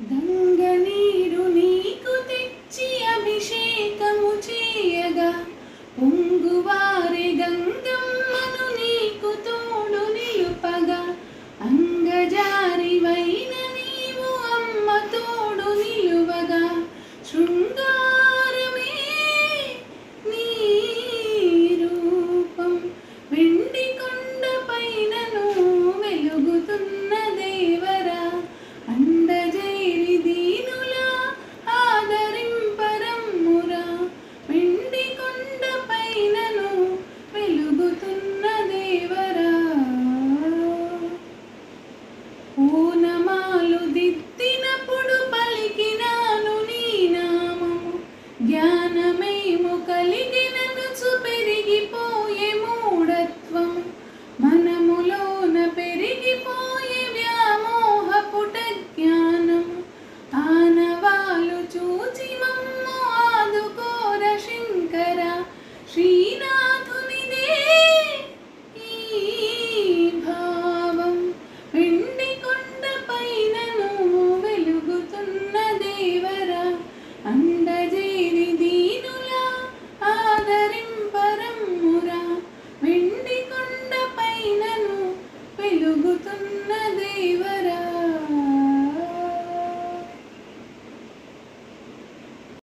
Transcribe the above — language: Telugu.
గంగనీరు నీకు తెచ్చి అభిషేకము చేయగా పొంగువారి గంగమ్మను నీకు తోడు నిలుపగా అంగజారివైన నీవు అమ్మ తోడు నిలువగా శృంగారమే వెండి కొండ పైనను వెలుగుతుంది పూనమాలు దిద్దినప్పుడు పలికినాను నీ నామము. జ్ఞానమేము కలిగి